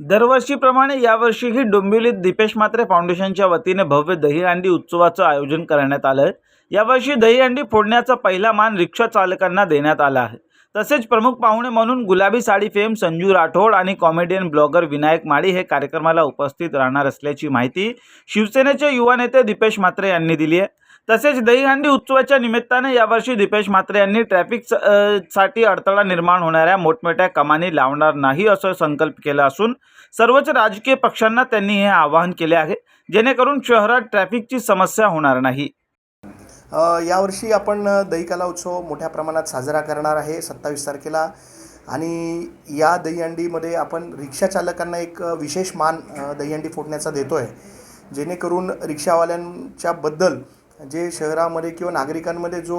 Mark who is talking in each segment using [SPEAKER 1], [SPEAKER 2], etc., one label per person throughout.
[SPEAKER 1] दरवर्षीप्रमाणे यावर्षीही डोंबिवलीत दीपेश म्हात्रे फाउंडेशनच्या वतीने भव्य दहीहंडी उत्सवाचं आयोजन करण्यात आलं आहे. यावर्षी दहीहंडी फोडण्याचा पहिला मान रिक्षा चालकांना देण्यात आला आहे. तसेच प्रमुख पाहुणे म्हणून गुलाबी साडी फेम संजू राठोड आणि कॉमेडियन ब्लॉगर विनायक माळी हे कार्यक्रमाला उपस्थित राहणार असल्याची माहिती शिवसेनेचे युवा नेते दीपेश म्हात्रे यांनी दिली आहे. तसेच दहीहंडी उत्सवाच्या निमित्ताने यावर्षी दीपेश म्हात्रे यांनी ट्रॅफिक स- साठी अडथळा निर्माण होणाऱ्या मोठमोठ्या कमानी लावणार नाही असं संकल्प केला असून सर्वच राजकीय पक्षांना त्यांनी हे आवाहन केले आहे. जेणेकरून शहरात ट्रॅफिकची समस्या होणार नाही.
[SPEAKER 2] यावर्षी आपण दहीकाला उत्सव मोठ्या प्रमाणात साजरा करणार आहे सत्तावीस तारखेला. आणि या दहीहंडीमध्ये आपण रिक्षा चालकांना एक विशेष मान दहीहंडी फोडण्याचा देतो आहे जेणेकरून रिक्षावाल्यांच्याबद्दल जे शहरामध्ये किंवा नागरिकांमध्ये जो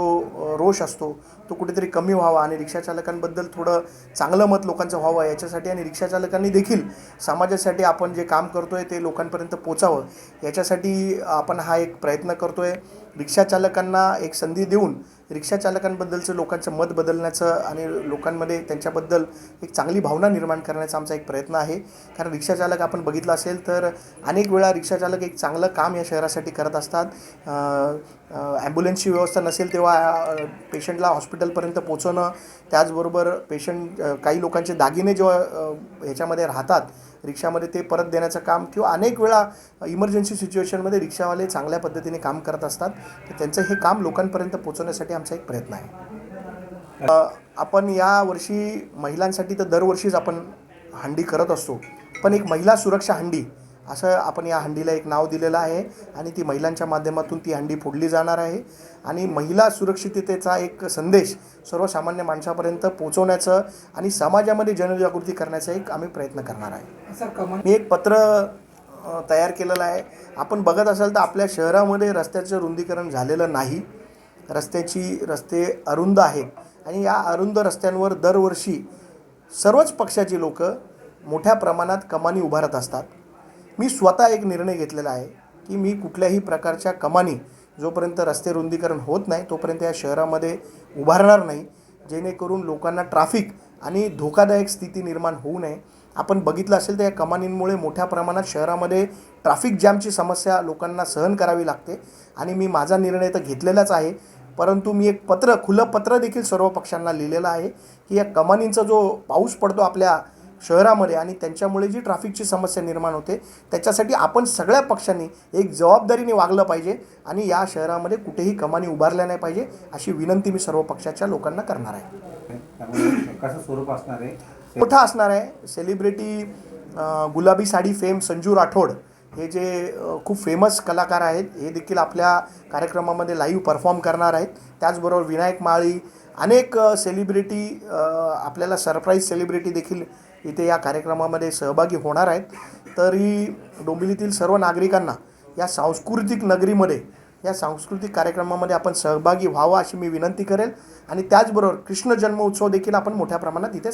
[SPEAKER 2] रोष असतो तो कुठेतरी कमी व्हावा आणि रिक्षाचालकांबद्दल थोडं चांगलं मत लोकांचं व्हावं याच्यासाठी आणि रिक्षाचालकांनी देखील समाजासाठी आपण जे काम करतो आहे ते लोकांपर्यंत पोचावं याच्यासाठी आपण हा एक प्रयत्न करतो आहे रिक्षाचालकांना एक संधी देऊन रिक्षाचालकांबद्दलचं लोकांचं मत बदलण्याचं आणि लोकांमध्ये त्यांच्याबद्दल एक चांगली भावना निर्माण करण्याचा आमचा एक प्रयत्न आहे. कारण रिक्षाचालक आपण बघितलं असेल तर अनेक वेळा रिक्षाचालक एक चांगलं काम या शहरासाठी करत असतात. ॲम्ब्युलन्सची व्यवस्था नसेल तेव्हा पेशंटला हॉस्पिटलपर्यंत पोचवणं त्याचबरोबर पेशंट काही लोकांचे दागिने जेव्हा ह्याच्यामध्ये राहतात रिक्षामध्ये ते परत देण्याचं काम किंवा अनेक वेळा इमर्जन्सी सिच्युएशनमध्ये रिक्षावाले चांगल्या पद्धतीने काम करत असतात. तर त्यांचं हे काम लोकांपर्यंत पोहोचवण्यासाठी आमचा एक प्रयत्न आहे. आपण या वर्षी महिलांसाठी तर दरवर्षीच आपण हंडी करत असतो. पण एक महिला सुरक्षा हंडी असं आपण या हंडीला एक नाव दिलेलं आहे आणि ती महिलांच्या माध्यमातून ती हंडी फोडली जाणार आहे. आणि महिला सुरक्षिततेचा एक संदेश सर्वसामान्य माणसापर्यंत पोहोचवण्याचं आणि समाजामध्ये जनजागृती करण्याचा एक आम्ही प्रयत्न करणार आहे. मी एक पत्र तयार केलेलं आहे. आपण बघत असाल तर आपल्या शहरामध्ये रस्त्याचं रुंदीकरण झालेलं नाही. रस्त्याची रस्ते अरुंद आहेत आणि या अरुंद रस्त्यांवर दरवर्षी सर्वच पक्षाची लोक मोठ्या प्रमाणात कमानी उभारत असतात. मी स्वतः एक निर्णय घेतलेला आहे की मी कुठल्याही प्रकारच्या कमानी जोपर्यंत रस्ते रुंदीकरण होत नाही तोपर्यंत या शहरामध्ये उभारणार नाही. जेणेकरून लोकांना ट्राफिक आणि धोकादायक स्थिती निर्माण होऊ नये. आपण बघितलं असेल तर या कमानींमुळे मोठ्या प्रमाणात शहरामध्ये ट्राफिक जॅमची समस्या लोकांना सहन करावी लागते आणि मी माझा निर्णय तर घेतलेलाच आहे. परंतु मी एक पत्र खुलं पत्र देखील सर्व पक्षांना लिहिलेलं आहे की या कमानींचा जो पाऊस पडतो आपल्या शहरामध्ये आणि त्यांच्यामुळे जी ट्रॅफिकची समस्या निर्माण होते त्याच्यासाठी आपण सगळ्या पक्षांनी एक जबाबदारीने वागलं पाहिजे आणि या शहरामध्ये कुठेही कमानी उभारल्या नाही पाहिजे अशी विनंती मी सर्व पक्षाच्या लोकांना करणार आहे.
[SPEAKER 3] कसं स्वरूप असणार आहे?
[SPEAKER 2] मोठा असणार आहे. सेलिब्रिटी गुलाबी साडी फेम संजू राठोड हे जे खूप फेमस कलाकार आहेत हे देखील आपल्या कार्यक्रमामध्ये लाईव्ह परफॉर्म करणार आहेत. त्याचबरोबर विनायक माळी अनेक सेलिब्रिटी आपल्याला सरप्राईज सेलिब्रिटी देखील इथे या कार्यक्रमामध्ये सहभागी होणार आहेत. तर ही डोंबिवलीतील सर्व नागरिकांना या सांस्कृतिक नगरीमध्ये या सांस्कृतिक कार्यक्रमामध्ये आपण सहभागी व्हावं अशी मी विनंती करेल. आणि त्याचबरोबर कृष्ण जन्म उत्सव देखील आपण मोठ्या प्रमाणात इथे